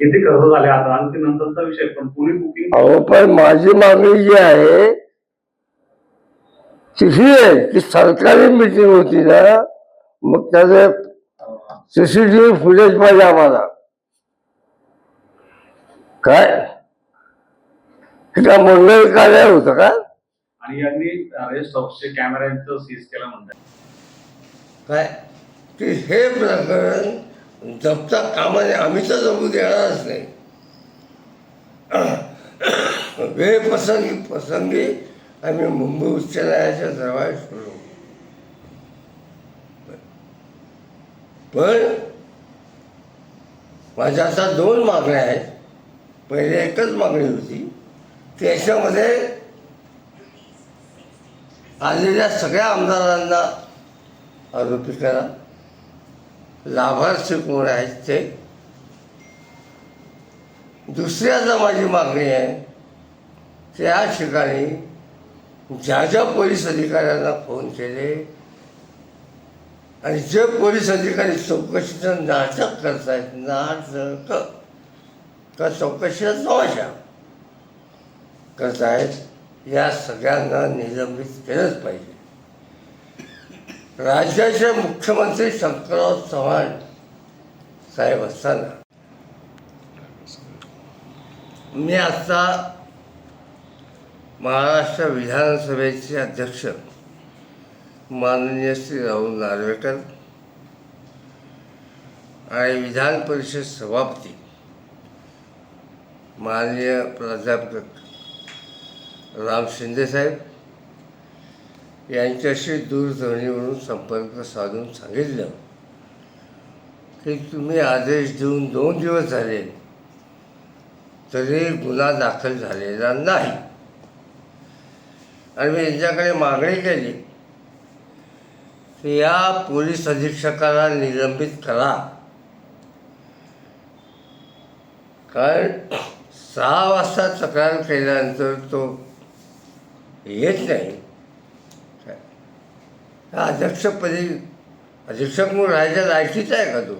किती खर्च झाले आता? आणि ते नंतरचा विषय पण पोलीस बुकिंग अहो पण माझी मागणी जी आहे ती ही आहे की सरकारी मिटिंग होती ना मग त्याचे सीसीटीव्ही फुटेज पाहिजे आम्हाला. काय? हे काय मंगळ कार्य होतं का? आणि यांनी रेस्ट हाऊसचे कॅमेऱ्यांचं सीज केलं म्हणतात. काय? की हे प्रकरण जपता कामाने आम्ही तर जपू देणारच नाही. वेळ प्रसंगी प्रसंगी आम्ही मुंबई उच्च न्यायालयाच्या दरबारात करू पण माझ्या आता दोन मागण्या आहेत. पहिले एकच मागणी होती त्याच्यामध्ये आलेल्या सगळ्या आमदारांना आरोपी करा. लाभार्थी कोण आहेत ते? दुसऱ्याचा माझी मागणी आहे त्या ठिकाणी ज्या ज्या पोलीस अधिकाऱ्यांना फोन केले आणि जे पोलीस अधिकारी चौकशीचं नाटक करतायत नाटक का चौकशीला तमाशा करतायत या सगळ्यांना निलंबित केलंच पाहिजे. राज्याचे मुख्यमंत्री शंकरराव चव्हाण साहेब असताना. मी आता महाराष्ट्र विधानसभेचे अध्यक्ष माननीय श्री राहुल नार्वेकर आणि विधान परिषद सभापती माननीय प्राध्यापक राम शिंदेसाहेब यांच्याशी दूरध्वनीवरून संपर्क साधून सांगितलं. की तुम्ही आदेश देऊन दोन दिवस झाले तरी गुन्हा दाखल झालेला नाही. आणि मी यांच्याकडे मागणी केली की या पोलीस अधीक्षकाला निलंबित करा. कारण सहा वाजता तक्रार केल्यानंतर तो येत नाही. हा अध्यक्षपदी अधीक्षक म्हणून राहायच्या लायकीचा आहे का तू?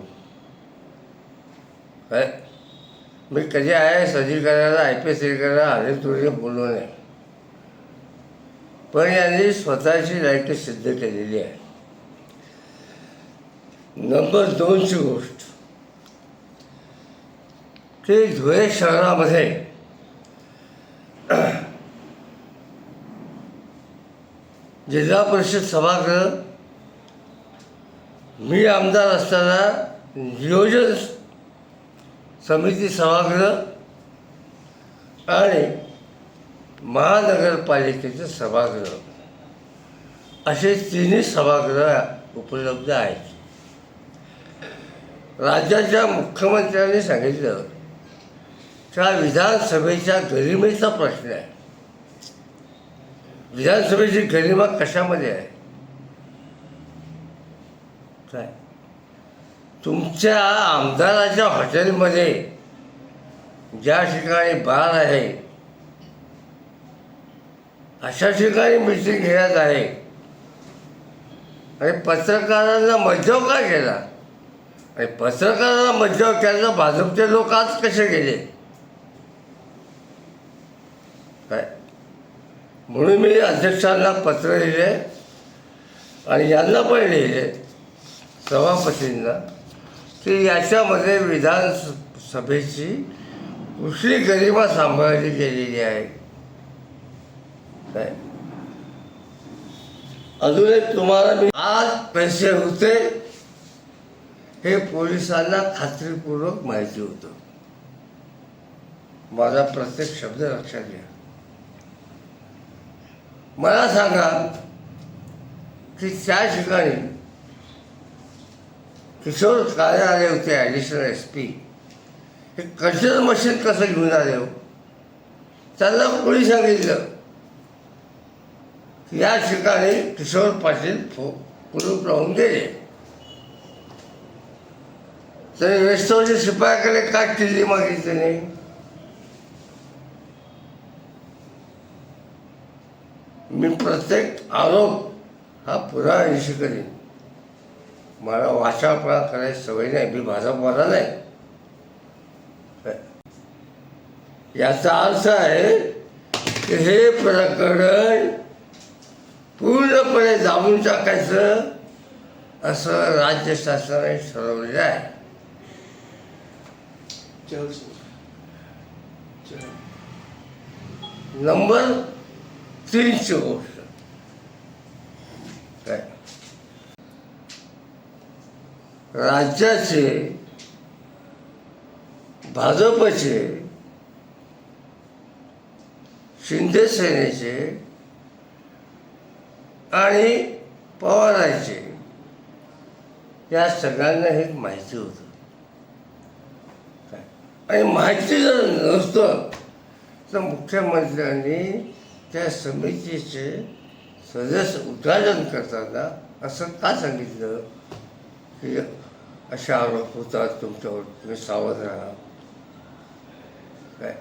काय मी कधी आय एस अधिकाऱ्याला आय पी एस अधिकाऱ्याला आले तुझे बोललो नाही. पण यांनी स्वतःची लायकी सिद्ध केलेली आहे. नंबर दोनची गोष्ट. की धुळे शहरामध्ये जिल्हा परिषद सभागृह मी आमदार असताना नियोजन समिती सभागृह आणि महानगरपालिकेचं सभागृह. असे तिन्ही सभागृह उपलब्ध आहेत. राज्याच्या मुख्यमंत्र्यांनी सांगितलं त्या विधानसभेच्या गरिमेचा प्रश्न आहे. विधानसभेची गरिमा कशामध्ये आहे? काय? तुमच्या आमदाराच्या हॉटेलमध्ये ज्या ठिकाणी बार आहे अशा ठिकाणी मिटिंग घेण्यात आहे. आणि पत्रकारांना मज्जाव का केला? आणि पत्रकारांना मज्जाव केला भाजपचे लोक आज कसे गेले? काय? म्हणून मी अध्यक्षांना पत्र लिहिले आणि यांना पण लिहिले सभापतींना की याच्यामध्ये विधानसभेची कुठली गरिमा सांभाळली गेलेली आहे? काय? अजून एक तुम्हाला मी आज पैसे होते हे पोलिसांना खात्रीपूर्वक माहिती होतं. माझा प्रत्येक शब्द लक्षात घ्या. मला सांगा की त्या ठिकाणी किशोर काळे आले होते ॲडिशनल एस पी हे कल्चर मशीन कसं घेऊन आले हो? त्यांना कोणी सांगितलं? की या ठिकाणी किशोर पाटील फो कुलूप राहून गेले. तरी वेस्टवरच्या शिपायाकडे काय किल्ली मागितली नाही मी प्रत्येक आरोप हा पुराव्याशी करीन. मला वाचापणा करायची सवय नाही मी भाजपवाला नाही. काय? याचा अर्थ आहे की हे प्रकरण पूर्णपणे दाबून टाकायचं असं राज्य शासनाने ठरवलेलं आहे. नंबर तीनची गोष्ट काय राज्याचे भाजपचे शिंदे सेनेचे आणि पवारांचे या सगळ्यांना हे माहिती होतं आणि माहिती जर नसतं तर मुख्यमंत्र्यांनी त्या समितीचे सदस्य उद्घाटन करताना असं का सांगितलं की असे आरोप होतात तुमच्यावर तुम्ही सावध राहा. काय?